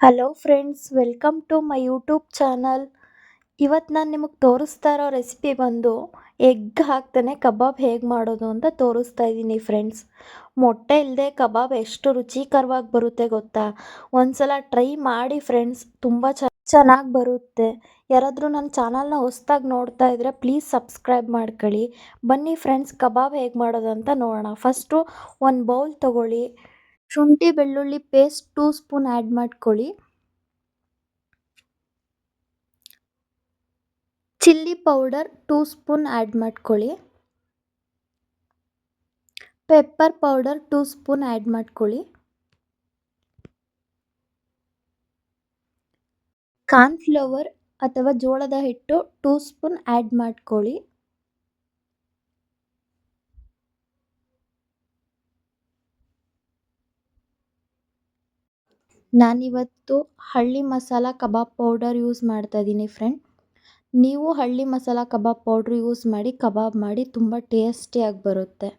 Hello friends welcome to my YouTube channel ಇವತ್ತು ನಾನು ನಿಮಗೆ ತೋರಿಸ್ತಾ ಇರೋ ರೆಸಿಪಿ ಬಂದು ಎಗ್ ಹಾಕ್ತಾನೆ, ಕಬಾಬ್ ಹೇಗೆ ಮಾಡೋದು ಅಂತ ತೋರಿಸ್ತಾ ಇದ್ದೀನಿ ಫ್ರೆಂಡ್ಸ್ ಮೊಟ್ಟೆ ಇಲ್ಲದೆ ಕಬಾಬ್ ಎಷ್ಟು ರುಚಿಕರವಾಗಿ ಬರುತ್ತೆ ಗೊತ್ತಾ? ಒಂದ್ಸಲ ಟ್ರೈ ಮಾಡಿ ಫ್ರೆಂಡ್ಸ್ ತುಂಬ ಚೆನ್ನಾಗಿ ಬರುತ್ತೆ. ಯಾರಾದರೂ ನನ್ನ ಚಾನಲ್ನ ಹೊಸ್ದಾಗಿ ನೋಡ್ತಾ ಇದ್ದರೆ ಪ್ಲೀಸ್ ಸಬ್ಸ್ಕ್ರೈಬ್ ಮಾಡ್ಕೊಳ್ಳಿ. ಬನ್ನಿ ಫ್ರೆಂಡ್ಸ್ ಕಬಾಬ್ ಹೇಗೆ ಮಾಡೋದು ಅಂತ ನೋಡೋಣ. ಫಸ್ಟು ಒಂದು ಬೌಲ್ ತೊಗೊಳ್ಳಿ. ಶುಂಠಿ ಬೆಳ್ಳುಳ್ಳಿ ಪೇಸ್ಟ್ ಟೂ ಸ್ಪೂನ್ ಆ್ಯಡ್ ಮಾಡ್ಕೊಳ್ಳಿ. Chilli powder two spoon add ಮಾಡ್ಕೊಳ್ಳಿ. Pepper powder two spoon add ಮಾಡ್ಕೊಳ್ಳಿ. ಕಾರ್ನ್ಫ್ಲವರ್ ಅಥವಾ ಜೋಳದ ಹಿಟ್ಟು ಟೂ ಸ್ಪೂನ್ ಆ್ಯಡ್ ಮಾಡ್ಕೊಳ್ಳಿ. ನಾನಿವತ್ತು ಹಳ್ಳಿ ಮಸಾಲ ಕಬಾಬ್ ಪೌಡರ್ ಯೂಸ್ ಮಾಡ್ತಾ ಇದ್ದೀನಿ ಫ್ರೆಂಡ್ ನೀವು ಹಳ್ಳಿ ಮಸಾಲ ಕಬಾಬ್ ಪೌಡ್ರ್ ಯೂಸ್ ಮಾಡಿ ಕಬಾಬ್ ಮಾಡಿ ತುಂಬ ಟೇಸ್ಟಿಯಾಗಿ ಬರುತ್ತೆ.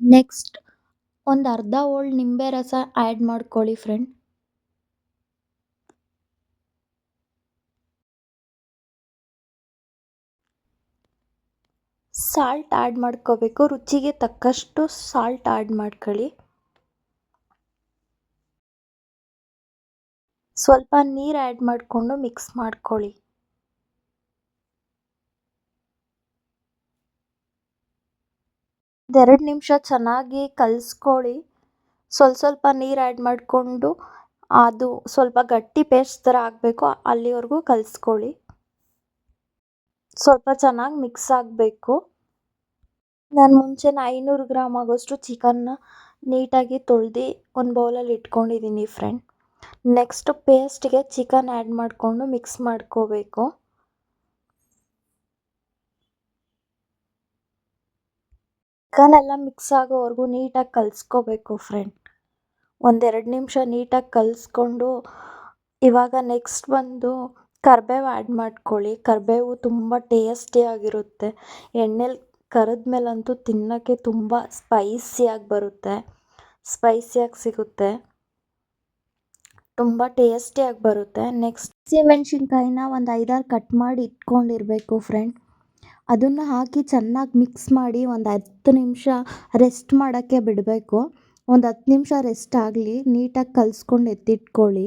ನೆಕ್ಸ್ಟ್ ಒಂದು ಅರ್ಧ ಓಲ್ಡ್ ನಿಂಬೆ ರಸ ಆ್ಯಡ್ ಮಾಡ್ಕೊಳ್ಳಿ ಫ್ರೆಂಡ್ ಸಾಲ್ಟ್ ಆ್ಯಡ್ ಮಾಡ್ಕೋಬೇಕು, ರುಚಿಗೆ ತಕ್ಕಷ್ಟು ಸಾಲ್ಟ್ ಆ್ಯಡ್ ಮಾಡ್ಕೊಳ್ಳಿ. ಸ್ವಲ್ಪ ನೀರು ಆ್ಯಡ್ ಮಾಡಿಕೊಂಡು ಮಿಕ್ಸ್ ಮಾಡ್ಕೊಳ್ಳಿ. ಎರಡು ನಿಮಿಷ ಚೆನ್ನಾಗಿ ಕಲಿಸ್ಕೊಳ್ಳಿ. ಸ್ವಲ್ಪ ಸ್ವಲ್ಪ ನೀರು ಆ್ಯಡ್ ಮಾಡಿಕೊಂಡು ಅದು ಸ್ವಲ್ಪ ಗಟ್ಟಿ ಪೇಸ್ಟ್ ಥರ ಆಗಬೇಕು, ಅಲ್ಲಿವರೆಗೂ ಕಲಿಸ್ಕೊಳ್ಳಿ. ಸ್ವಲ್ಪ ಚೆನ್ನಾಗಿ ಮಿಕ್ಸ್ ಆಗಬೇಕು. ನಾನು ಮುಂಚೆ ಐನೂರು ಗ್ರಾಮ್ ಆಗೋಷ್ಟು ಚಿಕನ್ನ ನೀಟಾಗಿ ತೊಳೆದು ಒಂದು ಬೌಲಲ್ಲಿ ಇಟ್ಕೊಂಡಿದ್ದೀನಿ ಫ್ರೆಂಡ್ ನೆಕ್ಸ್ಟ್ ಪೇಸ್ಟ್ಗೆ ಚಿಕನ್ ಆ್ಯಡ್ ಮಾಡಿಕೊಂಡು ಮಿಕ್ಸ್ ಮಾಡ್ಕೋಬೇಕು. ಚಿಕನ್ ಎಲ್ಲ ಮಿಕ್ಸ್ ಆಗೋವರೆಗೂ ನೀಟಾಗಿ ಕಲಿಸ್ಕೋಬೇಕು ಫ್ರೆಂಡ್ ಒಂದೆರಡು ನಿಮಿಷ ನೀಟಾಗಿ ಕಲಿಸ್ಕೊಂಡು ಇವಾಗ ನೆಕ್ಸ್ಟ್ ಬಂದು ಕರಿಬೇವು ಆ್ಯಡ್ ಮಾಡ್ಕೊಳ್ಳಿ. ಕರಿಬೇವು ತುಂಬ ಟೇಸ್ಟಿಯಾಗಿರುತ್ತೆ ಎಣ್ಣೆಲಿ ಕರಿದ್ಮೇಲಂತೂ ತಿನ್ನೋಕ್ಕೆ ತುಂಬ ಸ್ಪೈಸಿಯಾಗಿ ಬರುತ್ತೆ. ಸ್ಪೈಸಿಯಾಗಿ ಸಿಗುತ್ತೆ. ತುಂಬ ಟೇಸ್ಟಿಯಾಗಿ ಬರುತ್ತೆ. ನೆಕ್ಸ್ಟ್ ಹಸಿಮೆಣ್ಸಿನ್ಕಾಯಿನ ಒಂದು ಐದಾರು ಕಟ್ ಮಾಡಿ ಇಟ್ಕೊಂಡಿರಬೇಕು ಫ್ರೆಂಡ್ ಅದನ್ನು ಹಾಕಿ ಚೆನ್ನಾಗಿ ಮಿಕ್ಸ್ ಮಾಡಿ ಒಂದು ಹತ್ತು ನಿಮಿಷ ರೆಸ್ಟ್ ಮಾಡೋಕ್ಕೆ ಬಿಡಬೇಕು. ಒಂದು ಹತ್ತು ನಿಮಿಷ ರೆಸ್ಟ್ ಆಗಲಿ, ನೀಟಾಗಿ ಕಲಿಸ್ಕೊಂಡು ಎತ್ತಿಟ್ಕೊಳ್ಳಿ.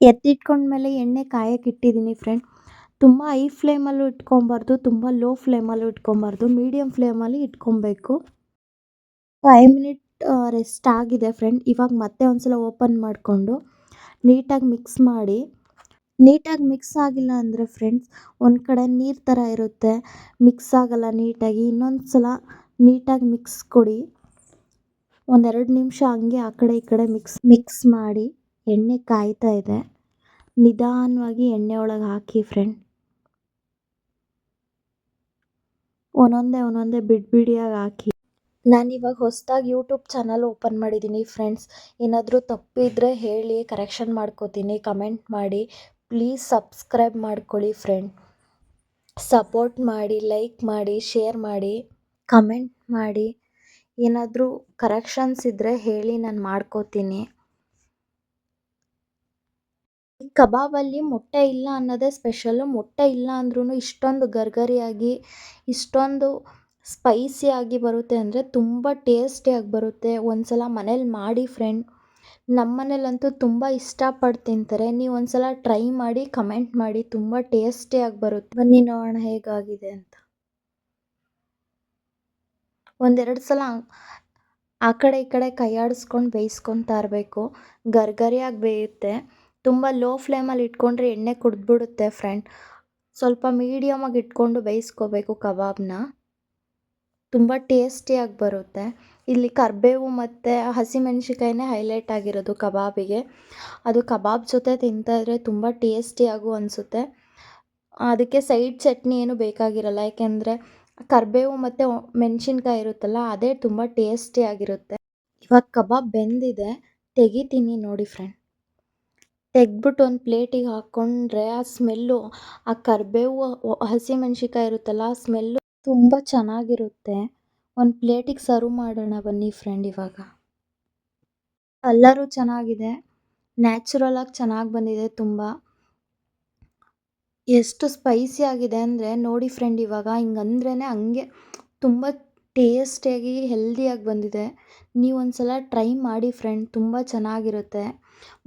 ಎತ್ತಿಟ್ಕೊಂಡ್ಮೇಲೆ ಎಣ್ಣೆ ಕಾಯಕ್ಕೆ ಇಟ್ಟಿದ್ದೀನಿ ಫ್ರೆಂಡ್ ತುಂಬ ಹೈ ಫ್ಲೇಮಲ್ಲೂ ಇಟ್ಕೊಬಾರ್ದು, ತುಂಬ ಲೋ ಫ್ಲೇಮಲ್ಲೂ ಇಟ್ಕೊಬಾರ್ದು ಮೀಡಿಯಮ್ ಫ್ಲೇಮಲ್ಲಿ ಇಟ್ಕೊಬೇಕು. ಫೈವ್ ಮಿನಿಟ್ ರೆಸ್ಟ್ ಆಗಿದೆ ಫ್ರೆಂಡ್ ಇವಾಗ ಮತ್ತೆ ಒಂದ್ಸಲ ಓಪನ್ ಮಾಡಿಕೊಂಡು ನೀಟಾಗಿ ಮಿಕ್ಸ್ ಮಾಡಿ. ನೀಟಾಗಿ ಮಿಕ್ಸ್ ಆಗಿಲ್ಲ ಅಂದರೆ ಫ್ರೆಂಡ್ಸ್ ಒಂದು ಕಡೆ ನೀರು ಥರ ಇರುತ್ತೆ ಮಿಕ್ಸ್ ಆಗಲ್ಲ ನೀಟಾಗಿ. ಇನ್ನೊಂದು ಸಲ ನೀಟಾಗಿ ಮಿಕ್ಸ್ ಕೊಡಿ. ಒಂದೆರಡು ನಿಮಿಷ ಹಂಗೆ ಆ ಕಡೆ ಈ ಕಡೆ ಮಿಕ್ಸ್ ಮಿಕ್ಸ್ ಮಾಡಿ. ಎಣ್ಣೆ ಕಾಯ್ತಾ ಇದೆ. ನಿಧಾನವಾಗಿ ಎಣ್ಣೆ ಒಳಗೆ ಹಾಕಿ ಫ್ರೆಂಡ್ ಒಂದೊಂದೇ ಒಂದೊಂದೇ ಬಿಡಿ ಬಿಡಿಯಾಗಿ ಹಾಕಿ. ನಾನಿವಾಗ ಹೊಸದಾಗಿ ಯೂಟ್ಯೂಬ್ ಚಾನಲ್ ಓಪನ್ ಮಾಡಿದ್ದೀನಿ ಫ್ರೆಂಡ್ಸ್. ಏನಾದರೂ ತಪ್ಪಿದ್ರೆ ಹೇಳಿ ಕರೆಕ್ಷನ್ ಮಾಡ್ಕೋತೀನಿ ಕಮೆಂಟ್ ಮಾಡಿ. ಪ್ಲೀಸ್ ಸಬ್ಸ್ಕ್ರೈಬ್ ಮಾಡ್ಕೊಳ್ಳಿ ಫ್ರೆಂಡ್ ಸಪೋರ್ಟ್ ಮಾಡಿ ಲೈಕ್ ಮಾಡಿ ಶೇರ್ ಮಾಡಿ ಕಮೆಂಟ್ ಮಾಡಿ. ಏನಾದರೂ ಕರೆಕ್ಷನ್ಸ್ ಇದ್ದರೆ ಹೇಳಿ ನಾನು ಮಾಡ್ಕೋತೀನಿ. ಕಬಾಬಲ್ಲಿ ಮೊಟ್ಟೆ ಇಲ್ಲ ಅನ್ನೋದೇ ಸ್ಪೆಷಲ್ಲು. ಮೊಟ್ಟೆ ಇಲ್ಲ ಅಂದ್ರೂ ಇಷ್ಟೊಂದು ಗರ್ಗರಿಯಾಗಿ, ಇಷ್ಟೊಂದು ಸ್ಪೈಸಿಯಾಗಿ ಬರುತ್ತೆ ಅಂದರೆ ತುಂಬ ಟೇಸ್ಟಿಯಾಗಿ ಬರುತ್ತೆ. ಒಂದು ಸಲ ಮನೇಲಿ ಮಾಡಿ ಫ್ರೆಂಡ್ ನಮ್ಮ ಮನೇಲಂತೂ ತುಂಬ ಇಷ್ಟಪಟ್ಟು ತಿಂತಾರೆ. ನೀವು ಒಂದು ಸಲ ಟ್ರೈ ಮಾಡಿ, ಕಮೆಂಟ್ ಮಾಡಿ, ತುಂಬ ಟೇಸ್ಟಿಯಾಗಿ ಬರುತ್ತೆ. ಬನ್ನಿ ನೋಡೋಣ ಹೇಗಾಗಿದೆ ಅಂತ. ಒಂದೆರಡು ಸಲ ಆ ಕಡೆ ಈ ಕಡೆ ಕೈಯಾಡಿಸ್ಕೊಂಡು ಬೇಯಿಸ್ಕೊತಾ ಇರಬೇಕು ಗರ್ಗರಿಯಾಗಿ ಬೇಯುತ್ತೆ. ತುಂಬ ಲೋ ಫ್ಲೇಮಲ್ಲಿ ಇಟ್ಕೊಂಡ್ರೆ ಎಣ್ಣೆ ಕುಡಿದ್ಬಿಡುತ್ತೆ ಫ್ರೆಂಡ್ ಸ್ವಲ್ಪ ಮೀಡಿಯಮಾಗಿ ಇಟ್ಕೊಂಡು ಬೇಯಿಸ್ಕೋಬೇಕು ಕಬಾಬ್ನ. ತುಂಬ ಟೇಸ್ಟಿಯಾಗಿ ಬರುತ್ತೆ. ಇಲ್ಲಿ ಕರಿಬೇವು ಮತ್ತು ಹಸಿಮೆಣ್ಸಿನ್ಕಾಯಿನೇ ಹೈಲೈಟ್ ಆಗಿರೋದು ಕಬಾಬಿಗೆ. ಅದು ಕಬಾಬ್ ಜೊತೆ ತಿಂತಾಯಿದ್ರೆ ತುಂಬ ಟೇಸ್ಟಿಯಾಗೂ ಅನಿಸುತ್ತೆ. ಅದಕ್ಕೆ ಸೈಡ್ ಚಟ್ನಿ ಏನು ಬೇಕಾಗಿರಲ್ಲ, ಯಾಕೆಂದರೆ ಕರಿಬೇವು ಮತ್ತು ಮೆಣಸಿನ್ಕಾಯಿ ಇರುತ್ತಲ್ಲ, ಅದೇ ತುಂಬ ಟೇಸ್ಟಿಯಾಗಿರುತ್ತೆ ಇವಾಗ ಕಬಾಬ್ ಬೆಂದಿದೆ, ತೆಗಿತೀನಿ ನೋಡಿ ಫ್ರೆಂಡ್ ತೆಗ್ದ್ಬಿಟ್ಟು ಒಂದು ಪ್ಲೇಟಿಗೆ ಹಾಕ್ಕೊಂಡ್ರೆ ಆ ಸ್ಮೆಲ್ಲು, ಆ ಕರಿಬೇವು ಹಸಿಮೆಣ್ಸಿನ್ಕಾಯಿ ಇರುತ್ತಲ್ಲ, ಆ ಸ್ಮೆಲ್ಲು ತುಂಬ ಚೆನ್ನಾಗಿರುತ್ತೆ. ಒಂದು ಪ್ಲೇಟಿಗೆ ಸರ್ವ್ ಮಾಡೋಣ ಬನ್ನಿ ಫ್ರೆಂಡ್ ಇವಾಗ. ಕಲ್ಲರು ಚೆನ್ನಾಗಿದೆ. ನ್ಯಾಚುರಲಾಗಿ ಚೆನ್ನಾಗಿ ಬಂದಿದೆ ತುಂಬ. ಎಷ್ಟು ಸ್ಪೈಸಿ ಆಗಿದೆ ಅಂದರೆ, ನೋಡಿ ಫ್ರೆಂಡ್ ಇವಾಗ ಹಿಂಗಂದ್ರೇ ಹಂಗೆ ತುಂಬ ಟೇಸ್ಟಿಯಾಗಿ ಹೆಲ್ದಿಯಾಗಿ ಬಂದಿದೆ. ನೀವು ಒಂದ್ಸಲ ಟ್ರೈ ಮಾಡಿ ಫ್ರೆಂಡ್ ತುಂಬ ಚೆನ್ನಾಗಿರುತ್ತೆ.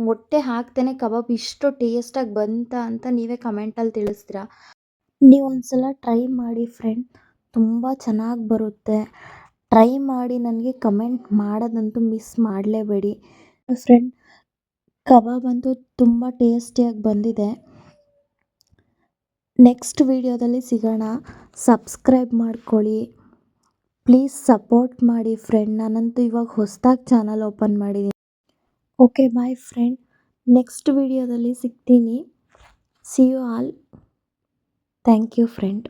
ಮೊಟ್ಟೆ ಹಾಕ್ತೇನೆ ಕಬಾಬ್, ಇಷ್ಟು ಟೇಸ್ಟಾಗಿ ಬಂತಾ ಅಂತ ನೀವೇ ಕಮೆಂಟಲ್ಲಿ ತಿಳಿಸ್ತೀರಾ? ನೀವು ಒಂದ್ಸಲ ಟ್ರೈ ಮಾಡಿ ಫ್ರೆಂಡ್ ತುಂಬ ಚೆನ್ನಾಗಿ ಬರುತ್ತೆ. ಟ್ರೈ ಮಾಡಿ ನನಗೆ ಕಮೆಂಟ್ ಮಾಡೋದಂತೂ ಮಿಸ್ ಮಾಡಲೇಬೇಡಿ. ಫ್ರೆಂಡ್ ಕಬಾಬ್ ಅಂತೂ ತುಂಬ ಟೇಸ್ಟಿಯಾಗಿ ಬಂದಿದೆ. ನೆಕ್ಸ್ಟ್ ವಿಡಿಯೋದಲ್ಲಿ ಸಿಗೋಣ. ಸಬ್ಸ್ಕ್ರೈಬ್ ಮಾಡ್ಕೊಳ್ಳಿ. ಪ್ಲೀಸ್ ಸಪೋರ್ಟ್ ಮಾಡಿ ಫ್ರೆಂಡ್. ನಾನಂತೂ ಇವಾಗ ಹೊಸದಾಗಿ ಚಾನಲ್ ಓಪನ್ ಮಾಡಿದ್ದೀನಿ ಓಕೆ ಬಾಯ್ ಫ್ರೆಂಡ್. ನೆಕ್ಸ್ಟ್ ವಿಡಿಯೋದಲ್ಲಿ ಸಿಗ್ತೀನಿ. See you all thank you friend